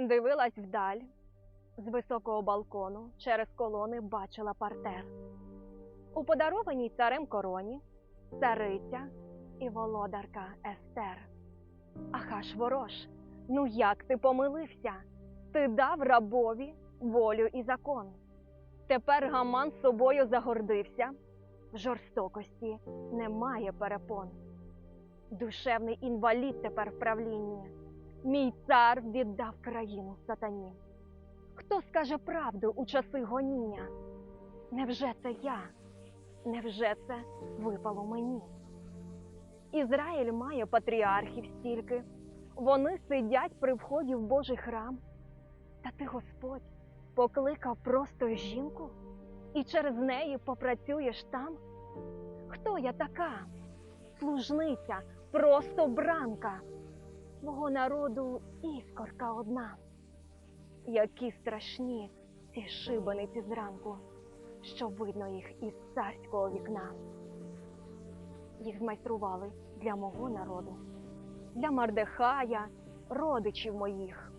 Дивилась вдаль. З високого балкону через колони бачила партер. У подарованій царем короні цариця і володарка Естер. Ахаш ворож, ну як ти помилився? Ти дав рабові волю і закон. Тепер гаман собою загордився. В жорстокості немає перепон. Душевний інвалід тепер в правлінні. Мій цар віддав країну сатані. Хто скаже правду у часи гоніння? Невже це я? Невже це випало мені? Ізраїль має патріархів стільки. Вони сидять при вході в Божий храм. Та ти, Господь, покликав просто жінку, і через неї попрацюєш там? Хто я така? Служниця, просто бранка. Мого народу іскорка одна. Які страшні ці шибаниці зранку, що видно їх із царського вікна. Їх змайстрували для мого народу, для Мардехая, родичів моїх,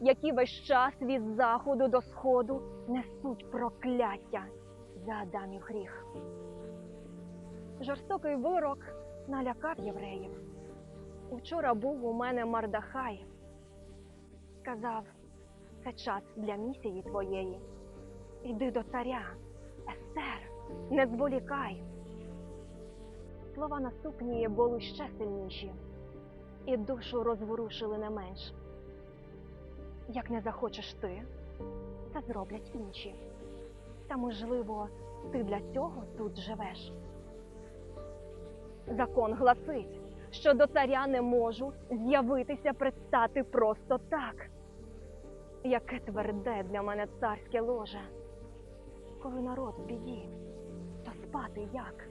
які весь час від заходу до сходу несуть прокляття за Адамів гріх. Жорстокий вирок налякав євреїв. Учора був у мене Мардахай. Сказав, це час для місії твоєї. Іди до царя, Естер, не зволікай. Слова наступні були ще сильніші, і душу розворушили не менш. Як не захочеш ти, це зроблять інші. Та, можливо, ти для цього тут живеш. Закон гласить, що до царя не можу з'явитися предстати просто так. Яке тверде для мене царське ложе. Коли народ в біді, то спати як?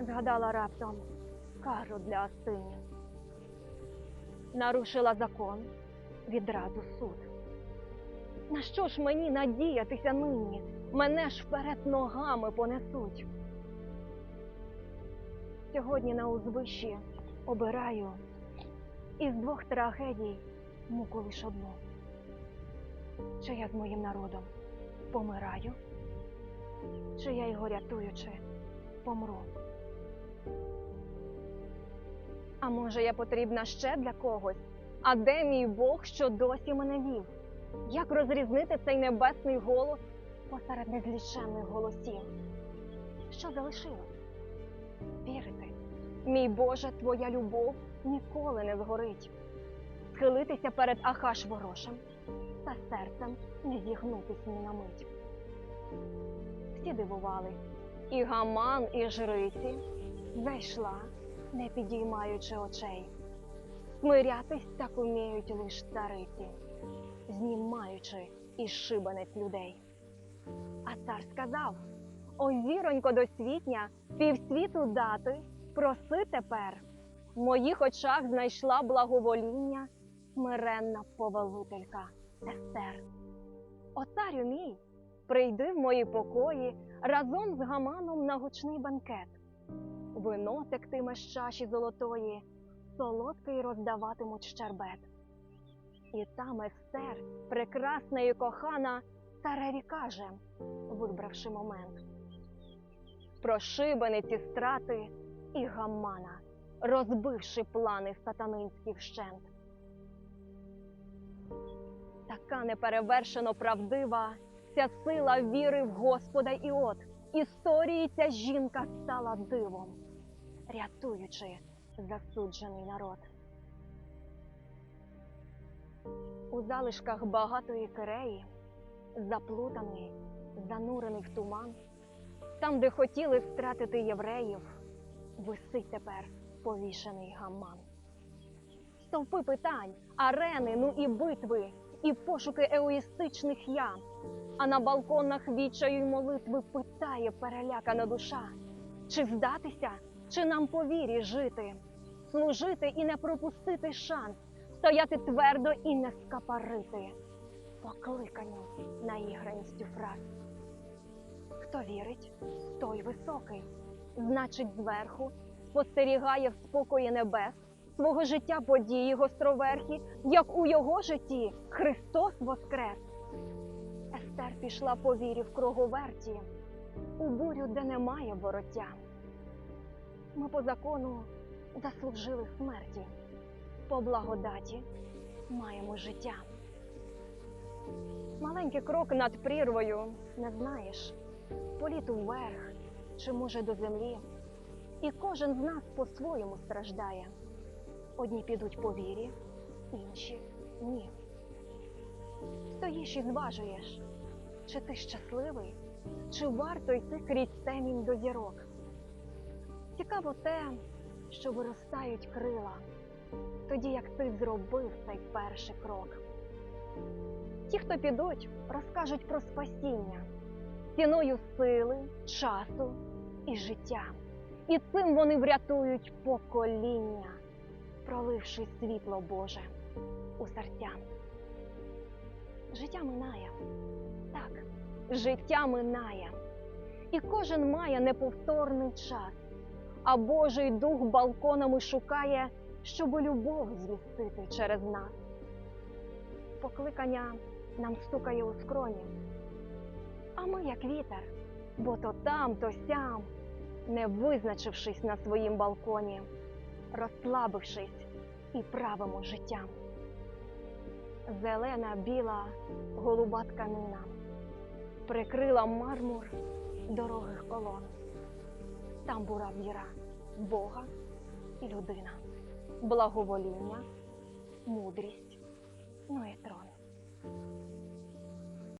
Згадала раптом кару для Астині. Нарушила закон, відразу суд. На що ж мені надіятися нині? Мене ж вперед ногами понесуть. Сьогодні на узвищі обираю із двох трагедій муку лиш одну. Чи я з моїм народом помираю, чи я його рятуючи помру. А може, я потрібна ще для когось? А де мій Бог, що досі мене вів? Як розрізнити цей небесний голос посеред незліченних голосів? Що залишилось? Вірити, мій Боже, твоя любов ніколи не згорить. Схилитися перед Ахаш ворожем та серцем не зігнутись ні на мить. Всі дивувались, і гаман, і жриці зайшла, не підіймаючи очей. Смирятись так уміють лиш цариці, знімаючи із шибанець людей. А цар сказав: О, віронько досвітня, півсвіту дати, проси тепер. В моїх очах знайшла благовоління смиренна повелителька Естер. О, царю мій, прийди в мої покої разом з гаманом на гучний банкет. Вино тектиме з чаші золотої, солодкий роздаватимуть щербет. І там Естер, прекрасна і кохана, цареві каже, вибравши момент. Про шибениці страти і гамана, розбивши плани сатанинські вщент. Така неперевершено правдива ця сила віри в Господа і от історії ця жінка стала дивом, рятуючи засуджений народ. У залишках багатої киреї, заплутаний, занурений в туман, там, де хотіли стратити євреїв, висить тепер повішений гаман. Стовпи питань, арени, ну і битви, і пошуки егоїстичних я. А на балконах відчаю й молитви питає перелякана душа. Чи здатися, чи нам по вірі жити, служити і не пропустити шанс, стояти твердо і не скапарити, покликанню наіграністю фраз. Хто вірить, той високий, значить, зверху спостерігає в спокої небес свого життя події гостроверхі, як у його житті Христос воскрес. Естер пішла по вірі в круговерті, у бурю, де немає вороття. Ми по закону заслужили смерті, по благодаті маємо життя. Маленький крок над прірвою не знаєш, політ уверх чи може до землі, і кожен з нас по-своєму страждає. Одні підуть по вірі, інші ні. Стоїш і зважуєш, чи ти щасливий, чи варто йти крізь темінь до зірок. Цікаво те, що виростають крила, тоді як ти зробив цей перший крок. Ті, хто підуть, розкажуть про спасіння ціною сили, часу і життя. І цим вони врятують покоління, проливши світло Боже у серця. Життя минає, так, життя минає, і кожен має неповторний час, а Божий дух балконами шукає, щоб любов звістити через нас. Покликання нам стукає у скроні, а ми, як вітер, бо то там, то сям, не визначившись на своїм балконі, розслабившись і правимо життям. Зелена, біла, голуба тканина прикрила мармур дорогих колон. Там була віра Бога і людина, благовоління, мудрість, ну і трон.